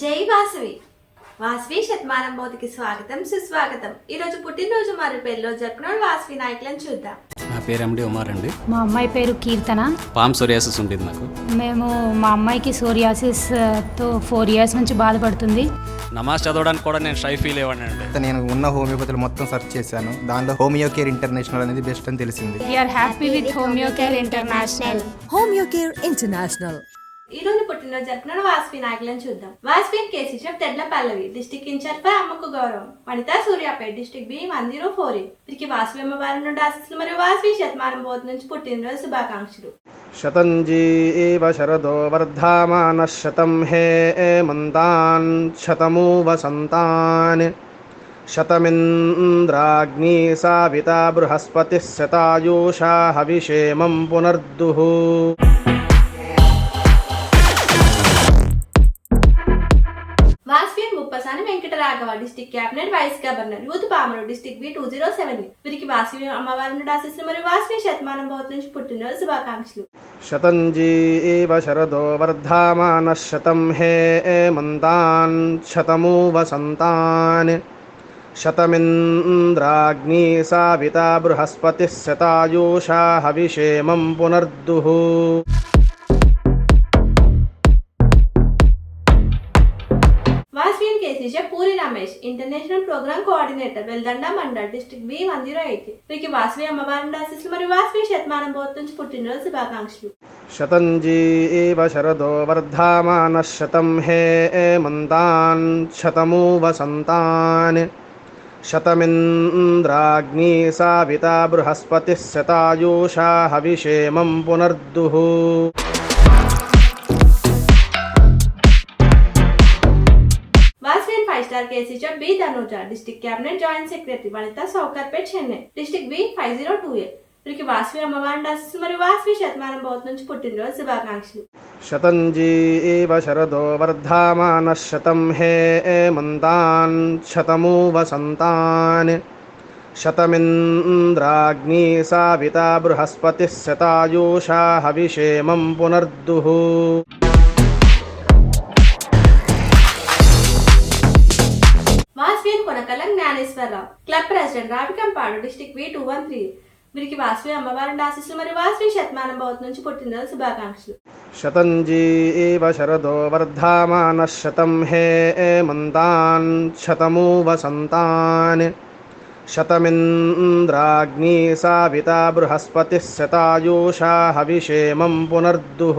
జై వాసవి. వాసవి శతమానం బోధికి స్వాగతం సుస్వాగతం. ఈ రోజు పుట్టినరోజు మరియు పెళ్ళిరోజు జరుపుకున్న వాసవి నాయకులను చూద్దాం. నా పేరు ఎండి ఉమార్ అండి. మా అమ్మాయి పేరు కీర్తన. పామ్ సోరియాసిస్ ఉండేది నాకు. మేము మా అమ్మాయికి సోరియాసిస్తో ఫోర్ ఇయర్స్ నుంచి బాధపడుతుంది. నమాజ్ చదవడానికి కూడా నేను షై ఫీల్ అయ్యాను అండి. నేను ఉన్న హోమియోపతిలో మొత్తం సెర్చ్ చేశాను. దానిలో హోమియో కేర్ ఇంటర్నేషనల్ అనేది బెస్ట్ అని తెలిసింది. We are happy with homeo care international Homeocare International. ఈ రోజు పుట్టినరోజు జరుపుకున్న వాసవి నాయకులను చూద్దాం. Vasavi KC Tedla Pallavi district incharge పై అమ్మకు గౌరవం. Vanitha Suryapet district B one zero four వీరికి వాసవి అమ్మవారి నుండి ఆశిస్తులు మరియు వాసవి శతమానం బోధ నుంచి పుట్టినరోజు శుభాకాంక్షలు. శతంజీ ఏవ శరదో వర్ధమాన శతం హే మంతాన్ శతమూ వసంతాన్ శతమింద్రాగ్ని సావిత బృహస్పతి శతాయూషా హవిషేమం పునర్దుః. Venkataraghava district cabinet vice governor youth Pamarru district B two zero seven వీరికి వాసవి అమ్మవారి నుండి ఆశీస్సులు మరియు వాసవి శతమానం బోధ నుంచి పుట్టినరోజు శుభాకాంక్షలు శతంజీ ఏవ శరదో వర్ధమానः శతం హే మంతాన్ శతమూ వసంతాన్ శతమింద్రాగ్ని సావితా బృహస్పతిः శతాయూషా హవిషేమం పునర్దుః వాస్విన్ కేసీజ Puri Ramesh international program coordinator Veldanda mandal district B one zero eight. వీరికి వాసవి అమ్మవారి నుండి ఆశీస్సులు మరియు వాసవి శతమానం బోధ పుట్టినరోజు శుభాకాంక్షలు. శతంజీ ఏవ శరదో వర్ధమాన శతం హే మంతాన్ శతమూ వసంతాన్ శతమింద్రాగ్ని సావిత బృహస్పతిः శతాయూషా హవిషేమం పునర్దుః. వాస్విన్ five star కేసీజ B Dhanuja district cabinet joint secretary Vanitha Sowcarpet Chennai district B five zero two eight వీరికి వాసవి అమ్మవారి నుండి ఆశీస్సులు మరియు వాసవి శతమానం బోధ నుంచి పుట్టినరోజు శుభాకాంక్షలు శతంజీ ఏవ శరదో వర్ధమానः శతం హే మంతాన్ శతమూ వసంతాన్ శతమింద్రాగ్ని సావితా బృహస్పతిः శతాయూషా హవిషేమం పునర్దుః Konakala club president Ravikampadu district V two one three. వీరికి వాసవి అమ్మవారి నుండి ఆశీస్సులు మరియు వాసవి శతమానం బోధ నుంచి పుట్టినరోజు శుభాకాంక్షలు. శతంజీ శరదో వర్ధమాన శతం హే మంతాన్ శతమూ వసంతాన్. శతమింద్రాగ్ని సావిత బృహస్పతి శతాయూషా హవిషేమం పునర్దుః.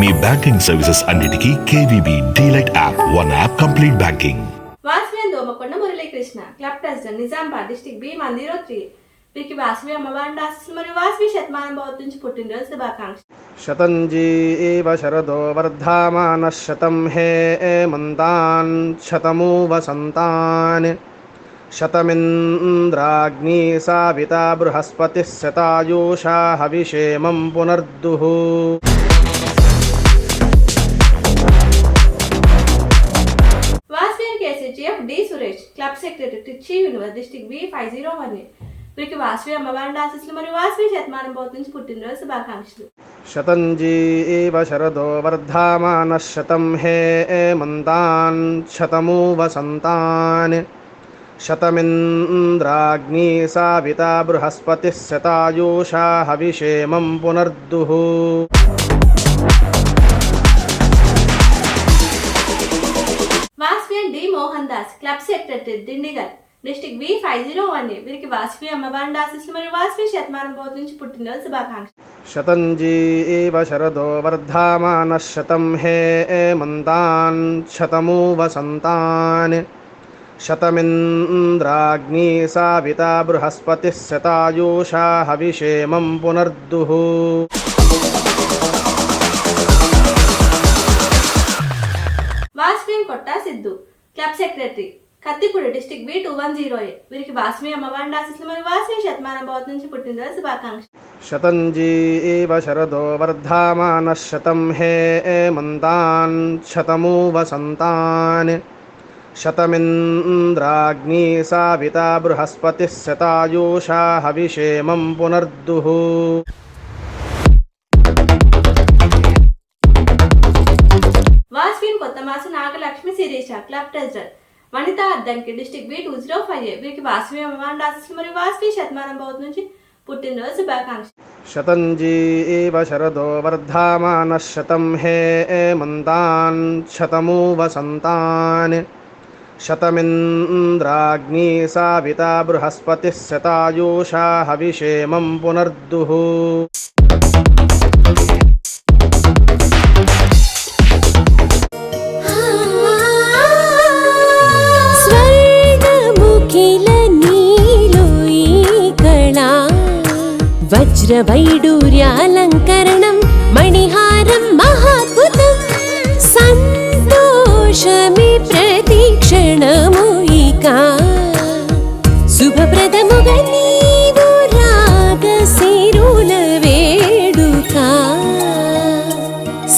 మీ బ్యాంకింగ్ సర్వీసెస్ అన్నిటికీ KVB delight app one app complete banking. Vasavi Domakonda Muralikrishna club president Nizamabad district B zero three. వీరికి వాసవి అమ్మవారి నుండి ఆశీస్సులు మరియు వాసవి శతమానం నుంచి పుట్టినరోజు శుభాకాంక్షలు. శతంజీ ఏవ శరదో వర్ధమానः శతం హే మంతాన్ శతమూ వసంతాన్ శతమింద్రాగ్ని సావితా బృహస్పతిः శతాయూషా హవిషేమం పునర్దుః. KCGF D Suresh club secretary Trichy universe district B five zero one వీరికి వాసవి అమ్మవారి నుండి ఆశీస్సులు మరియు వాసవి శతమానం బోధ నుంచి పుట్టినరోజు శుభాకాంక్షలు శతంజీ ఏవ శరదో వర్ధమానः శతం హే మంతాన్ శతమూ వసంతాన్ శతమింద్రాగ్ని సావితా బృహస్పతిः శతాయూషా హవిషేమం పునర్దుః Mohan Das club secretary Dindigul. District B five zero one వీరికి వాసవి అమ్మవారిని ఆశిస్తులు మరియు వాసవి శతమానం బోధ నుంచి పుట్టినరోజు శుభాకాంక్ష శతంజీ ఏవ శరదో వర్ధమాన శతం హే మంతాన్ శతమూ వసంతాన్. శతమింద్రాగ్ని సావిత బృహస్పతి శతాయూషా హవిషేమం పునర్దుః. వాస్విన్ Kotta Siddhu. Club secretary Kathipudi district B two one zero A. వీరికి వాసవి అమ్మవారిని ఆశిస్తున్న మరియు వాసవి శతమాన భవత్ నుంచి పుట్టినరోజు శుభాకాంక్ష శతంజీ శరదో వర్ధమాన శతం హే మంతాన్ శతమూ వసంతాన్ శతమింద్రాగ్ని సావిత బృహస్పతి శతాయూషా హవిషేమం పునర్దుః. కొత్త mass Nagalakshmi Sirisha club treasurer Vanitha Addanki district B two zero five A వీరికి వాసవి అమ్మవారి ఆశీస్సులు మరియు వాసవి శతమానం బోధ నుంచి పుట్టినరోజు శుభాకాంక్షలు शतञ्जीव शरदो वर्धामानः शतं हे मन्तान् शतमु वसन्तान् शतमिन्द्राग्नी साविता बृहस्पतिः शतायुषा हविषेमं पुनर्दुः వజ్రవైడూర్యాలంకరణం మణిహారం మహాద్భుతం సంతోషమి ప్రతిక్షణము ఇక. శుభప్రదముగా నీవు రాగశిరుల వేడుక.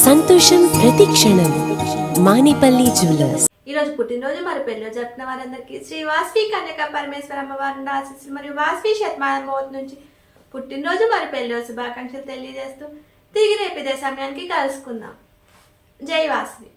సంతోషం ప్రతిక్షణం మానిపల్లి జ్యువెలర్స్. ఈ పుట్టినరోజు మరి పెళ్ళిలో జరుపుకున్న వారందరికీ శ్రీ వాస్వి కన్యక పరమేశ్వర అమ్మవారి ఆశీస్సులు మరియు వాస్వి శతమానం బోధ నుంచి పుట్టినరోజు మరి పెళ్ళి శుభాకాంక్షలు తెలియజేస్తూ తిరిగి రేపు ఇదే సమయానికి కలుసుకుందాం. జై వాస్వి.